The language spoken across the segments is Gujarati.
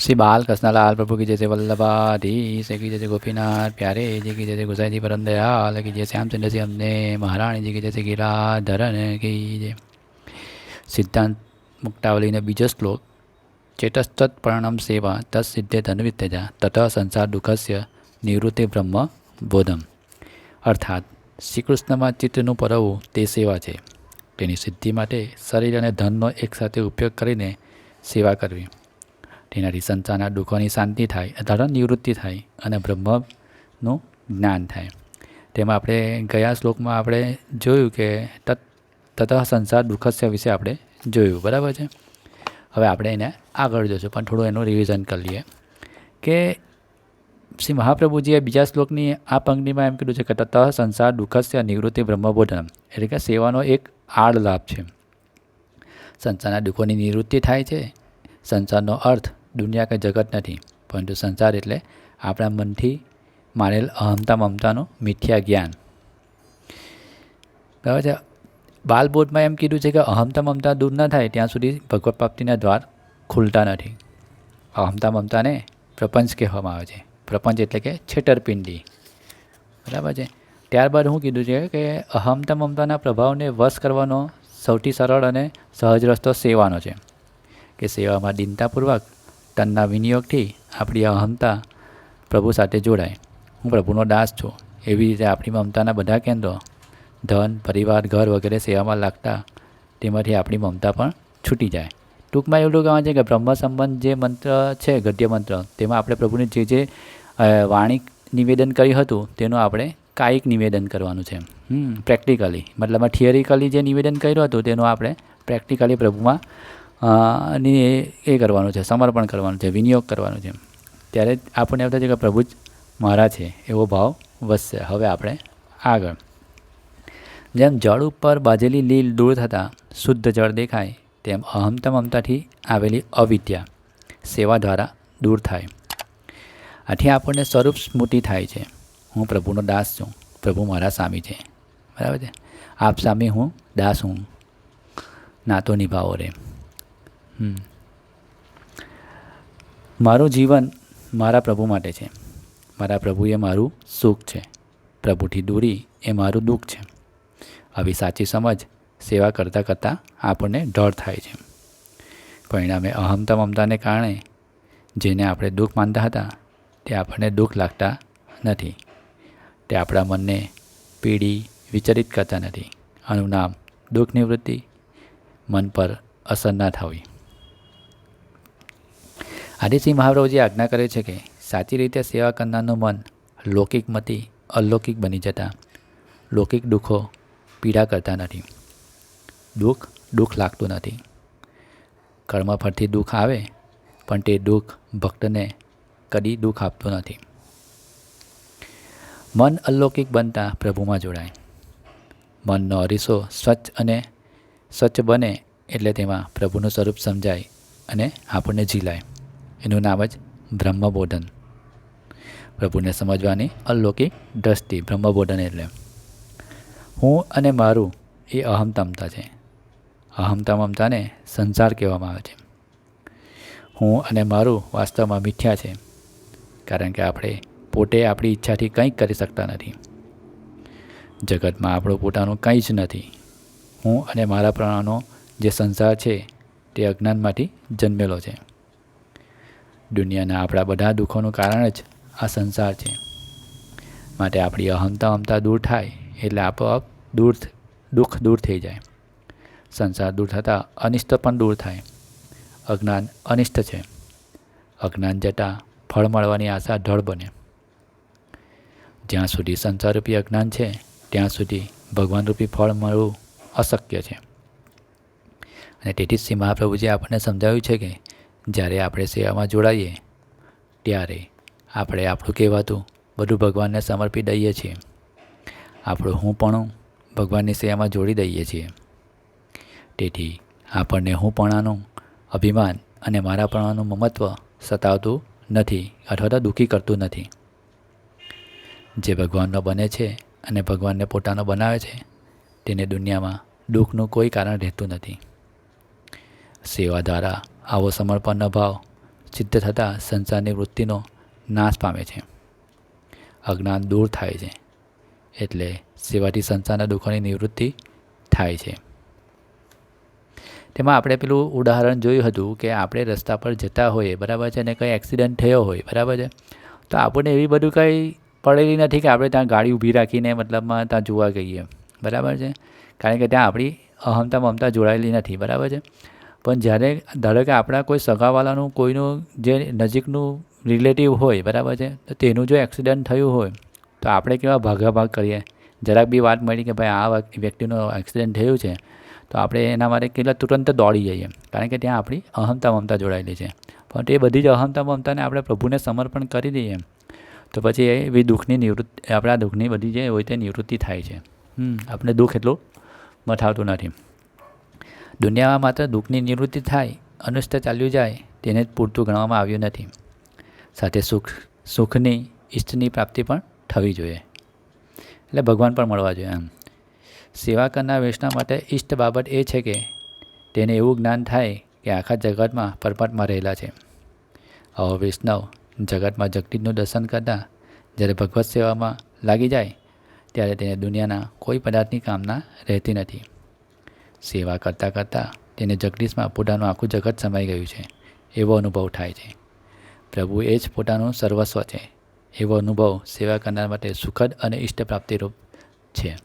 શ્રી બાલકૃષ્ણ લાલ પ્રભુ કી જય વલ્લભાધી શ્રી કી જય ગોપીનાથ પ્યારે જી કી જય ગુસાઈજી પરમ દયાલ કી જય શ્યામચંદ્રજી અમને મહારાણીજી કી જય ગિરાધરન કી જય સિદ્ધાંત મુક્તાવલીનો બીજો શ્લોક ચેતસ્તત પરણમ સેવા તત્ સિદ્ધે ધનવિત્તજા તત સંસાર દુઃખસ્ય નિવૃત્તિ બ્રહ્મ બોધમ અર્થાત શ્રી કૃષ્ણમાં ચિત્તનું પરવું તે સેવા છે। તેની સિદ્ધિ માટે શરીર અને ધનનો એકસાથે ઉપયોગ કરીને સેવા કરવી। તેનાથી સંસારના દુઃખોની શાંતિ થાય અથવા નિવૃત્તિ થાય અને બ્રહ્મનું જ્ઞાન થાય. તેમાં આપણે ગયા શ્લોકમાં આપણે જોયું કે તત, તતઃ સંસાર દુઃખસ્ય વિશે આપણે જોયું, બરાબર છે? હવે આપણે એને આગળ જોશું, પણ થોડું એનું રિવિઝન કરી લઈએ. કે શ્રી મહાપ્રભુજીએ બીજા શ્લોકની આ પંક્તિમાં એમ કીધું છે કે તતઃ સંસાર દુઃખસ્ય નિવૃત્તિ બ્રહ્મબોધન એટલે કે સેવાનો એક આડ લાભ છે. સંસારના દુઃખોની નિવૃત્તિ થાય છે. સંસારનો અર્થ દુનિયા કે જગત નથી, પરંતુ સંસાર એટલે આપણા મનથી માનેલ અહમતા મમતાનું મિથ્યા જ્ઞાન. બરાબર છે? બાલબોધમાં એમ કીધું છે કે અહમતા મમતા દૂર ન થાય, ત્યાં સુધી ભગવત પ્રાપ્તિના દ્વાર ખુલતા નથી. અહમતા મમતાને પ્રપંચ કહેવામાં આવે છે. પ્રપંચ એટલે કે છેતરપિંડી. બરાબર છે? ત્યારબાદ હું કીધું છે કે અહમતા મમતાના પ્રભાવને વશ કરવાનો સૌથી સરળ અને સહજ રસ્તો સેવાનો છે, કે સેવામાં દિનતાપૂર્વક તનના વિનિયોગથી આપણી અહમતા પ્રભુ સાથે જોડાય. હું પ્રભુનો દાસ છું. એવી રીતે આપણી મમતાના બધા કેન્દ્રો, ધન, પરિવાર, ઘર વગેરે સેવામાં લાગતા તેમાંથી આપણી મમતા પણ છૂટી જાય. ટૂંકમાં એવું કહેવાય છે કે બ્રહ્મ સંબંધ જે મંત્ર છે, ગદ્ય મંત્ર, તેમાં આપણે પ્રભુને જે જે વાણી નિવેદન કર્યું હતું, તેનું આપણે કાયિક નિવેદન કરવાનું છે. પ્રેક્ટિકલી મતલબમાં થિયરિકલી જે નિવેદન કર્યું હતું, તેનું આપણે પ્રેક્ટિકલી પ્રભુમાં ની એ કરવાનું છે, સમર્પણ કરવાનું છે, વિનિયોગ કરવાનું છે. ત્યારે આપણને આવતા થાય છે કે પ્રભુ જ મારા છે, એવો ભાવ વધશે. હવે આપણે આગળ. જેમ જળ ઉપર બાજેલી લીલ દૂર થતાં શુદ્ધ જળ દેખાય, તેમ અહમતા મમતાથી આવેલી અવિદ્યા સેવા દ્વારા દૂર થાય. આથી આપણને સ્વરૂપ સ્મૃતિ થાય છે. હું પ્રભુનો દાસ છું. પ્રભુ મારા સ્વામી છે. બરાબર છે? આપ સ્વામી હું દાસ હું. નાતો નિભાવો રે. મારું જીવન મારા પ્રભુ માટે છે. મારા પ્રભુ એ મારું સુખ છે. પ્રભુથી દૂરી એ મારું દુઃખ છે. આવી સાચી સમજ સેવા કરતાં કરતાં આપણને ડર થાય છે. પરિણામે અહમતા મમતાને કારણે જેને આપણે દુઃખ માનતા હતા, તે આપણને દુઃખ લાગતા નથી. તે આપણા મનને પીડી વિચલિત કરતા નથી. આનું નામ દુઃખ નિવૃત્તિ. મન પર અસર ના થવી. આદિસિંહ મહાપ્રભુજી આજ્ઞા કરે છે કે સાચી રીતે સેવા કરનારનું મન લૌકિક મતી, અલૌકિક બની જતાં. લૌકિક દુઃખો પીડા કરતા નથી. દુઃખ દુઃખ લાગતું નથી. કર્મ ફરથી દુઃખ આવે, પણ તે દુઃખ ભક્તને કદી દુઃખ આપતું નથી. મન અલૌકિક બનતા પ્રભુમાં જોડાય. મનનો અરીસો સ્વચ્છ અને સ્વચ્છ બને એટલે તેમાં પ્રભુનું સ્વરૂપ સમજાય અને આપણને ઝીલાય. એનું નામ જ બ્રહ્મબોધન. પ્રભુને સમજવાની અલૌકિક દ્રષ્ટિ બ્રહ્મબોધન એટલે. હું અને મારું એ અહમતા છે. અહમતા મમતાને સંસાર કહેવામાં આવે છે. હું અને મારું વાસ્તવમાં મિથ્યા છે, કારણ કે આપણે પોતે આપણી ઈચ્છાથી કંઈક કરી શકતા નથી. જગતમાં આપણું પોતાનું કંઈ જ નથી. હું અને મારા પ્રાણનો જે સંસાર છે તે અજ્ઞાનમાંથી જન્મેલો છે. દુનિયાના આપણા બધા દુઃખોનું કારણ જ આ સંસાર છે. માટે આપણી અહમતા અમતા દૂર થાય એટલે આપોઆપ દૂર દુઃખ દૂર થઈ જાય. સંસાર દૂર થતાં અનિષ્ટ પણ દૂર થાય. અજ્ઞાન અનિષ્ટ છે. અજ્ઞાન જતાં ફળ મળવાની આશા ઢળ બને. જ્યાં સુધી સંસારરૂપી અજ્ઞાન છે, ત્યાં સુધી ભગવાનરૂપી ફળ મળવું અશક્ય છે. અને તેથી જ શ્રી મહાપ્રભુજી આપણને સમજાવ્યું છે કે જ્યારે આપણે સેવામાં જોડાઈએ, ત્યારે આપણે આપણું કહેવાતું બધું ભગવાનને સમર્પી દઈએ છીએ. આપણું હું પણ ભગવાનની સેવામાં જોડી દઈએ છીએ. તેથી આપણને હુંપણાનું અભિમાન અને મારાપણાનું મમત્વ સતાવતું નથી અથવા તો દુઃખી કરતું નથી. જે ભગવાનનો બને છે અને ભગવાનને પોતાનો બનાવે છે, તેને દુનિયામાં દુઃખનું કોઈ કારણ રહેતું નથી. સેવા દ્વારા આવો સમર્પણનો ભાવ સિદ્ધ થતાં સંસારની વૃત્તિનો નાશ પામે છે. અજ્ઞાન દૂર થાય છે. એટલે સેવાથી સંસારના દુઃખોની નિવૃત્તિ થાય છે. તેમાં આપણે પેલું ઉદાહરણ જોયું હતું કે આપણે રસ્તા પર જતા હોઈએ, બરાબર છે? અને કંઈ એક્સિડન્ટ થયો હોય, બરાબર છે? તો આપણને એવી બધું કંઈ પડેલી નથી કે આપણે ત્યાં ગાડી ઊભી રાખીને મતલબમાં ત્યાં જોવા ગઈએ, બરાબર છે? કારણ કે ત્યાં આપણી અહમતા મમતા જોડાયેલી નથી, બરાબર છે? પણ જ્યારે ધારો કે આપણા કોઈ સગાવાલાનું કોઈનું જે નજીકનું રિલેટિવ હોય, બરાબર છે, તો તેનું જો એક્સિડન્ટ થયું હોય, તો આપણે કેવા ભાગાભાગ કરીએ? જરાક બી વાત મળી કે ભાઈ આ વ્યક્તિનું એક્સિડન્ટ થયું છે, તો આપણે એના માટે કેટલા તુરંત દોડી જઈએ? કારણ કે ત્યાં આપણી અહમતા મમતા જોડાયેલી છે. પણ એ બધી જ અહમતા મમતાને આપણે પ્રભુને સમર્પણ કરી દઈએ, તો પછી એ એવી દુઃખની નિવૃત્તિ, આપણા દુઃખની બધી જે હોય તે નિવૃત્તિ થાય છે. આપણે દુઃખ એટલું મથાવતું નથી. દુનિયામાં માત્ર દુઃખની નિવૃત્તિ થાય અનુષ્ઠ ચાલ્યું જાય, તેને જ પૂરતું ગણવામાં આવ્યું નથી. સાથે સુખ, સુખની, ઈષ્ટની પ્રાપ્તિ પણ થવી જોઈએ. એટલે ભગવાન પણ મળવા જોઈએ એમ. સેવા કરનાર વૈષ્ણવ માટે ઈષ્ટ બાબત એ છે કે, તેને એવું જ્ઞાન થાય કે આખા જગતમાં પરમાત્મા રહેલા છે. આવો વૈષ્ણવ જગતમાં જગદીશનું દર્શન કરતાં જ્યારે ભગવત સેવામાં લાગી જાય, ત્યારે તેને દુનિયાના કોઈ પદાર્થની કામના રહેતી નથી. સેવા કરતાં કરતાં તેને જગદીશમાં પોતાનું આખું જગત સમાઈ ગયું છે, એવો અનુભવ થાય છે. પ્રભુ એ જ પોતાનું સર્વસ્વ છે, એવો અનુભવ સેવા કરનાર માટે સુખદ અને ઈષ્ટ પ્રાપ્તિરૂપ છે.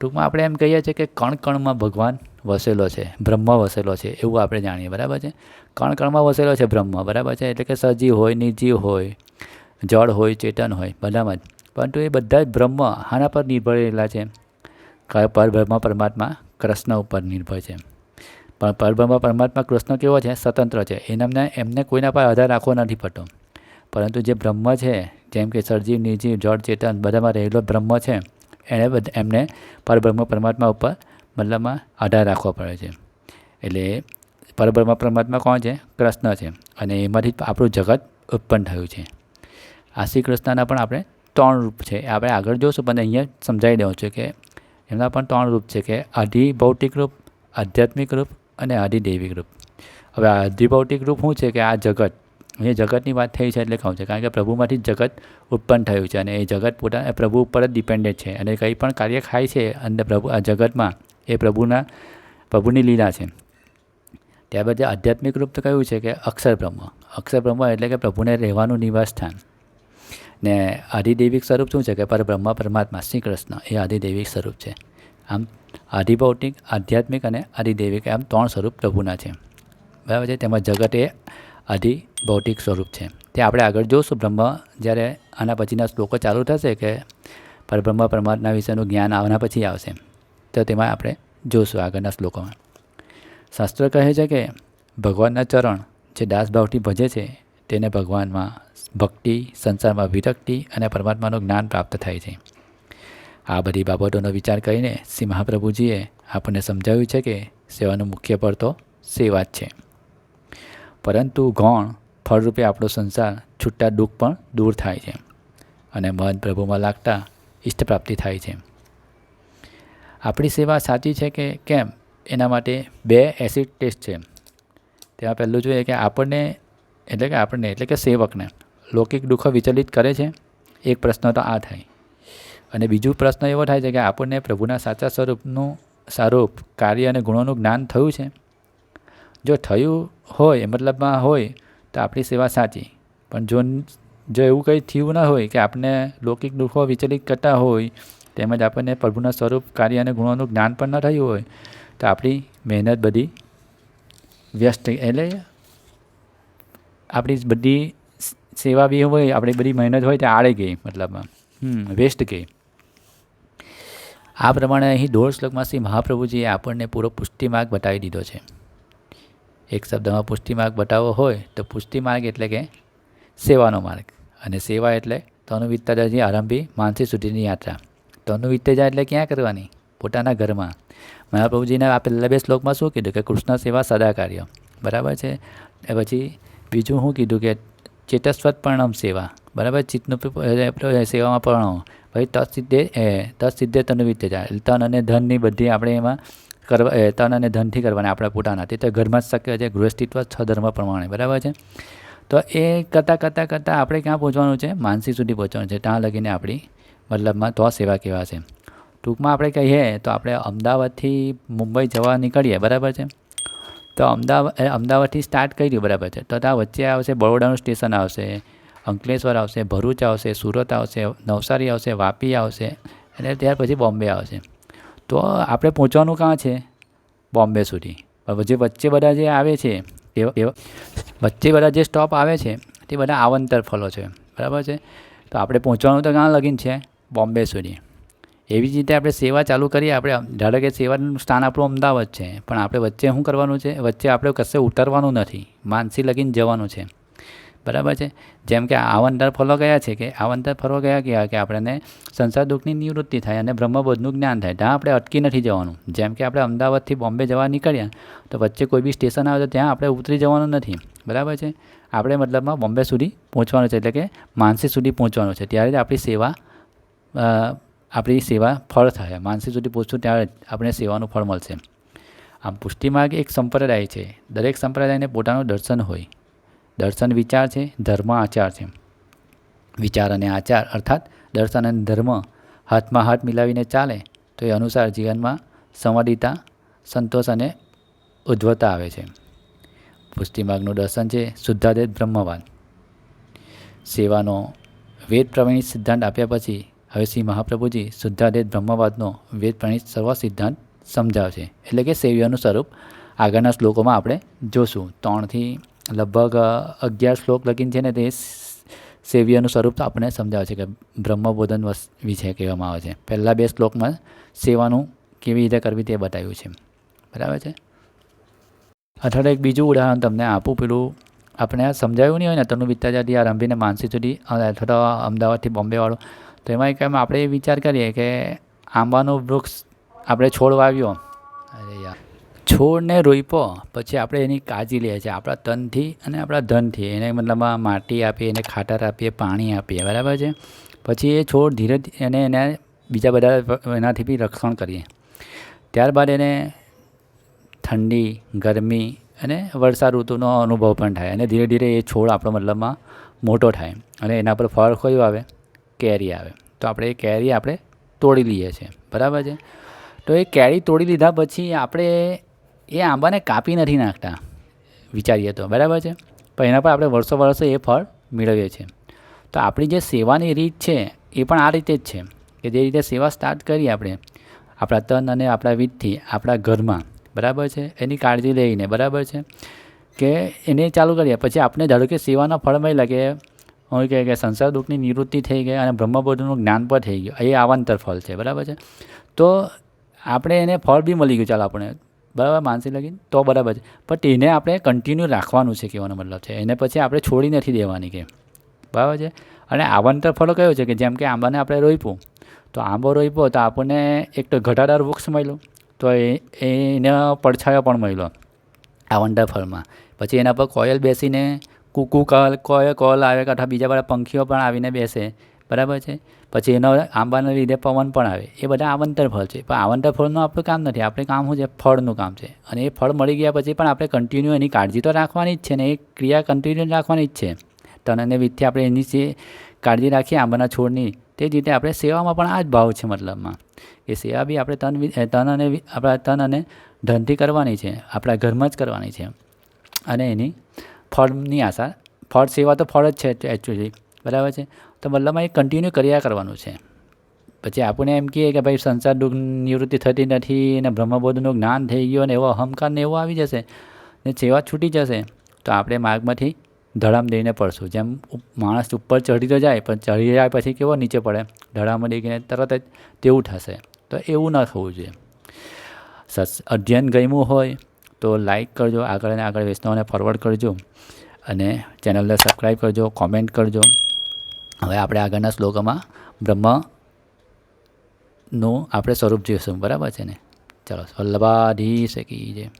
ટૂંકમાં આપણે એમ કહીએ છીએ કે કણ કણમાં ભગવાન વસેલો છે, બ્રહ્મ વસેલો છે, એવું આપણે જાણીએ, બરાબર છે? કણ કણમાં વસેલો છે બ્રહ્મ, બરાબર છે? એટલે કે સજીવ હોય, નિર્જીવ હોય, જળ હોય, ચેતન હોય, બધામાં જ. પરંતુ એ બધા જ બ્રહ્મ આના પર નિર્ભરેલા છે. પરબ્રહ્મ પરમાત્મા કૃષ્ણ ઉપર નિર્ભર છે. પણ પરબ્રહ્મ પરમાત્મા કૃષ્ણ કેવો છે? સ્વતંત્ર છે. એમને એમને કોઈના પર આધાર રાખવો નથી પડતો. પરંતુ જે બ્રહ્મ છે, જેમ કે સર્જીવ, નિર્જીવ, જળ, ચેતન બધામાં રહેલો બ્રહ્મ છે, એણે એમને પરબ્રહ્મ પરમાત્મા ઉપર મતલબમાં આધાર રાખવો પડે છે. એટલે પરબ્રહ્મ પરમાત્મા કોણ છે? કૃષ્ણ છે. અને એમાંથી આપણું જગત ઉત્પન્ન થયું છે. આ શ્રી કૃષ્ણના પણ આપણે ત્રણ રૂપ છે. એ આપણે આગળ જોઈશું પણ અહીંયા સમજાવી દઉં છું કે એમના પણ ત્રણ રૂપ છે કે આધિભૌતિક રૂપ, આધ્યાત્મિક રૂપ અને આધિદૈવિક રૂપ. હવે આ ભૌતિક રૂપ શું છે કે આ જગત? એ જગતની વાત થઈ છે એટલે કહું છે, કારણ કે પ્રભુમાંથી જગત ઉત્પન્ન થયું છે અને એ જગત પોતાના પ્રભુ ઉપર જ ડિપેન્ડેન્ટ છે અને કંઈ પણ કાર્ય ખાય છે અંદર પ્રભુ, આ જગતમાં એ પ્રભુના, પ્રભુની લીલા છે. ત્યારબાદ આધ્યાત્મિક રૂપ તો કયું છે કે અક્ષર બ્રહ્મ અક્ષર બ્રહ્મ એટલે કે પ્રભુને રહેવાનું નિવાસ સ્થાન. ને આધિદૈવિક સ્વરૂપ શું છે કે પરબ્રહ્મ, પરમાત્મા, શ્રી કૃષ્ણ, એ આધિદૈવિક સ્વરૂપ છે. આમ આધિભૌતિક આધ્યાત્મિક અને આધિદૈવિક આમ ત્રણ સ્વરૂપ પ્રભુના છે. બરાબર છે? તેમાં જગત એ આધિભૌતિક સ્વરૂપ છે. તે આપણે આગળ જોઈશું બ્રહ્મ જ્યારે આના પછીના શ્લોકો ચાલુ થશે કે પરબ્રહ્મ, પરમાત્મા વિશેનું જ્ઞાન આવના પછી આવશે, તો તેમાં આપણે જોઈશું આગળના શ્લોકોમાં. શાસ્ત્ર કહે છે કે ભગવાનના ચરણ જે દાસભાવથી ભજે છે તેને ભગવાનમાં ભક્તિ, સંસારમાં વિરક્તિ અને પરમાત્માનું જ્ઞાન પ્રાપ્ત થાય છે. આ બધી બાબતોનો વિચાર કરીને શ્રી મહાપ્રભુજીએ આપણને સમજાવ્યું છે કે સેવાનો મુખ્ય પડતો સેવા જ છે. પરંતુ ગૌણ ફળરૂપે આપણો સંસાર છૂટા દુઃખ પણ દૂર થાય છે અને મન પ્રભુમાં લાગતા ઇષ્ટ પ્રાપ્તિ થાય છે. આપણી સેવા સાચી છે કે કેમ? એના માટે બે એસિડ ટેસ્ટ છે. તેમાં પહેલું જોઈએ કે આપણને એટલે કે આપણને, એટલે કે સેવકને. લૌકિક દુઃખો વિચલિત કરે છે? એક પ્રશ્ન તો આ થાય. અને બીજો પ્રશ્ન એવો થાય છે કે આપણને પ્રભુના સાચા સ્વરૂપનું સ્વરૂપ કાર્ય અને ગુણોનું જ્ઞાન થયું છે? જો થયું હોય મતલબમાં હોય, તો આપણી સેવા સાચી. પણ જો જો એવું કંઈ થયું ના હોય કે આપણે લૌકિક દુઃખો વિચલિત કરતા હોય, તેમજ આપણને પ્રભુના સ્વરૂપ કાર્ય અને ગુણોનું જ્ઞાન પણ ન થયું હોય, તો આપણી મહેનત બધી વ્યસ્ત, એટલે આપણી બધી સેવા બી હોય, આપણી બધી મહેનત હોય તે આડે ગઈ મતલબમાં હમ, વેસ્ટ ગઈ. આ પ્રમાણે અહીં દોઢ શ્લોકમાં શ્રી મહાપ્રભુજીએ આપણને પૂરો પુષ્ટિ માર્ગ બતાવી દીધો છે. એક શબ્દમાં પુષ્ટિ માર્ગ બતાવવો હોય તો પુષ્ટિ માર્ગ એટલે કે સેવાનો માર્ગ. અને સેવા એટલે તનુ વિત્તેજાથી આરંભી માનસી સુધીની યાત્રા. તનુ વિત્તેજા એટલે ક્યાં કરવાની? પોતાના ઘરમાં. મહાપ્રભુજીને આ પહેલાં બે શ્લોકમાં શું કીધું? કે કૃષ્ણ સેવા સદા કાર્ય. બરાબર છે? એ પછી બીજું શું કીધું કે ચેતસ્વત પરણમ સેવા. બરાબર? ચિત્તનું સેવામાં પરણો. પછી તત્સિદ્ધે તત્સિદ્ધે તનુ જાય. તન અને ધનની બધી આપણે એમાં કરવા તન અને ધનથી કરવાના આપણા પોતાના તે તો ઘરમાં જ શક્ય છે, ગૃહસ્થિત્વ છ ધર્મ પ્રમાણે. બરાબર છે? તો એ કરતાં કરતાં કરતાં આપણે ક્યાં પહોંચવાનું છે? માનસી સુધી પહોંચવાનું છે. ત્યાં લગીને આપણી મતલબમાં તો સેવા કેવા છે ટૂંકમાં આપણે કહીએ તો આપણે અમદાવાદથી મુંબઈ જવા નીકળીએ. બરાબર છે? તો અમદાવાદ અમદાવાદથી સ્ટાર્ટ કર્યું બરાબર છે. તો ત્યાં વચ્ચે આવશે બરોડાનું સ્ટેશન આવશે, અંકલેશ્વર આવશે, ભરૂચ આવશે, સુરત આવશે, નવસારી આવશે, વાપી આવશે અને ત્યાર પછી બોમ્બે આવશે. તો આપણે પહોંચવાનું ક્યાં છે? બોમ્બે સુધી. પણ જે વચ્ચે બધા જે આવે છે, એ વચ્ચે બધા જે સ્ટોપ આવે છે, તે બધા આવંતર ફલો છે. બરાબર છે? તો આપણે પહોંચવાનું તો ક્યાં લગીન છે? બોમ્બે સુધી. એવી જ રીતે આપણે સેવા ચાલુ કરીએ, આપણે ધારો કે સેવાનું સ્થાન આપણું અમદાવાદ છે, પણ આપણે વચ્ચે શું કરવાનું છે? વચ્ચે આપણે કશે ઉતરવાનું નથી, માનસી લગીને જવાનું છે. બરાબર છે? જેમ કે આવંતર ફરવા ગયા છે કે આવંતર ફરવા ગયા ગયા કે આપણને સંસાર દુઃખની નિવૃત્તિ થાય અને બ્રહ્મબોધનું જ્ઞાન થાય, ત્યાં આપણે અટકી નથી જવાનું. જેમ કે આપણે અમદાવાદથી બોમ્બે જવા નીકળ્યા, તો વચ્ચે કોઈ બી સ્ટેશન આવે તો ત્યાં આપણે ઉતરી જવાનું નથી. બરાબર છે? આપણે મતલબમાં બોમ્બે સુધી પહોંચવાનું છે, એટલે કે માનસી સુધી પહોંચવાનું છે. ત્યારે જ આપણી સેવા આપણી સેવા ફળ થાય. માનસી સુધી પહોંચશું ત્યારે આપણે સેવાનું ફળ મળશે. આમ પુષ્ટિમાર્ગ એક સંપ્રદાય છે. દરેક સંપ્રદાયને પોતાનું દર્શન હોય. દર્શન વિચાર છે, ધર્મ આચાર છે. વિચાર અને આચાર અર્થાત દર્શન અને ધર્મ હાથમાં હાથ મિલાવીને ચાલે તો એ અનુસાર જીવનમાં સંવાદિતા, સંતોષ અને ઉજ્જવતા આવે છે. પુષ્ટિમાર્ગનું દર્શન છે શુદ્ધાદેત બ્રહ્મવાદ સેવાનો વેદ પ્રવીણ સિદ્ધાંત આપ્યા પછી હવે શ્રી મહાપ્રભુજી શુદ્ધાદેત બ્રહ્મવાદનો વેદ પ્રણીત સર્વ સિદ્ધાંત સમજાવશે. એટલે કે સેવ્યનું સ્વરૂપ આગળના શ્લોકોમાં આપણે જોશું. ત્રણથી લગભગ અગિયાર શ્લોક લગીન છે ને તે સેવ્યનું સ્વરૂપ આપણને સમજાવે છે કે બ્રહ્મબોધન વિશે કહેવામાં આવે છે. પહેલાં બે શ્લોકમાં સેવાનું કેવી રીતે કરવી તે બતાવ્યું છે. બરાબર છે? અથવા એક બીજું ઉદાહરણ તમને આપું. પેલું આપણે સમજાયું નહીં હોય ને તનુ વિદ્યાજાથી આરંભીને માનસી સુધી અથવા અમદાવાદથી બોમ્બેવાળું તો એમાં એક એમ આપણે વિચાર કરીએ કે આંબાનું વૃક્ષ આપણે છોડ વાવ્યો. અરે યાર. છોડને રોપ્યો પછી આપણે એની કાળજી લઈએ છીએ. આપણા તનથી અને આપણા ધનથી. એને મતલબમાં માટી આપીએ એને ખાતર આપીએ પાણી આપીએ. બરાબર છે? પછી એ છોડ ધીરે એને એને બીજા બધા એનાથી બી રક્ષણ કરીએ. ત્યારબાદ એને ઠંડી ગરમી અને વર્ષા ઋતુનો અનુભવ પણ થાય. અને ધીરે ધીરે એ છોડ આપણો મતલબમાં મોટો થાય. અને એના પર ફળ કયું આવે કેરી આવે. તો આપણે એ કેરી આપણે તોડી લઈએ છીએ. બરાબર છે? તો એ કેરી તોડી લીધા પછી આપણે એ આંબાને કાપી નથી નાખતા, વિચારીએ તો. બરાબર છે? પણ એના પર આપણે વર્ષો વર્ષો એ ફળ મેળવીએ છીએ. તો આપણી જે સેવાની રીત છે એ પણ આ રીતે જ છે કે જે રીતે સેવા સ્ટાર્ટ કરી આપણે, આપણા તન અને આપણા વીજથી આપણા ઘરમાં. બરાબર છે? એની કાળજી લઈને. બરાબર છે? કે એને ચાલુ કરીએ. પછી આપણે ધારો કે સેવાના ફળ મળી કે શું કહે કે સંસાર દુઃખની નિવૃત્તિ થઈ ગઈ અને બ્રહ્મબોધનું જ્ઞાન પણ થઈ ગયું. એ આવાંતર ફળ છે, બરાબર છે? તો આપણે એને ફળ બી મળી ગયું, ચાલો આપણે. બરાબર, માનસી લગી તો બરાબર છે. પણ એને આપણે કન્ટિન્યુ રાખવાનું છે કહેવાનો મતલબ છે. એને પછી આપણે છોડી નથી દેવાની કે. બરાબર છે? અને આવંતર ફળો કયો છે કે જેમ કે આંબાને આપણે રોઈપું તો આંબો રોપ્યો તો આપણને એક તો ઘટાદાર વૃક્ષ મળ્યું, તો એને પડછાયો પણ મળ્યો આવંતર ફળમાં. પછી એના પર કોયલ બેસીને કૂકુ કલ કોયલ કોલ આવે કે અથવા બીજા બધા પંખીઓ પણ આવીને બેસે. બરાબર છે? પછી એનો આંબાના લીધે પવન પણ આવે. એ બધા આવંતર ફળ છે. પણ આવંતર ફળનું આપણું કામ નથી. આપણે કામ શું છે? ફળનું કામ છે. અને એ ફળ મળી ગયા પછી પણ આપણે કન્ટિન્યુ એની કાળજી તો રાખવાની જ છે ને એ ક્રિયા કન્ટિન્યુ રાખવાની જ છે. તન અને વિધથી આપણે એની જે કાળજી રાખીએ આંબાના છોડની, તે જ રીતે આપણે સેવામાં પણ આ જ ભાવ છે મતલબમાં. એ સેવા બી આપણે તન તન અને આપણા તન અને ધનથી કરવાની છે. આપણા ઘરમાં જ કરવાની છે. અને એની ફળની આશા. ફળ સેવા તો ફળ જ છે એકચ્યુઅલી બરાબર છે? તો મતલબમાં એ કન્ટિન્યુ કર્યા કરવાનું છે. પછી આપણને એમ કહીએ કે ભાઈ સંસાર દુઃખ નિવૃત્તિ થતી નથી અને બ્રહ્મબોધનું જ્ઞાન થઈ ગયું અને એવો અહંકાર ને એવો આવી જશે ને સેવા છૂટી જશે, તો આપણે માર્ગમાંથી ધડામ દઈને પડશું. જેમ માણસ ઉપર ચઢી તો જાય, પણ ચઢી જાય પછી કેવો નીચે પડે? ધડામાં દેખીને તરત જ તેવું થશે. તો એવું ન થવું જોઈએ. સસ અધ્યયન ગમ્યું હોય તો લાઈક કરજો, આગળ અને આગળ વૈષ્ણવને ફોરવર્ડ કરજો અને ચેનલને સબસ્ક્રાઈબ કરજો કોમેન્ટ કરજો. હવે આપણે આગળના શ્લોકોમાં બ્રહ્મનું આપણે સ્વરૂપ જોઈશું. બરાબર છે ને? ચલો વલ્લભાધી શકી જય.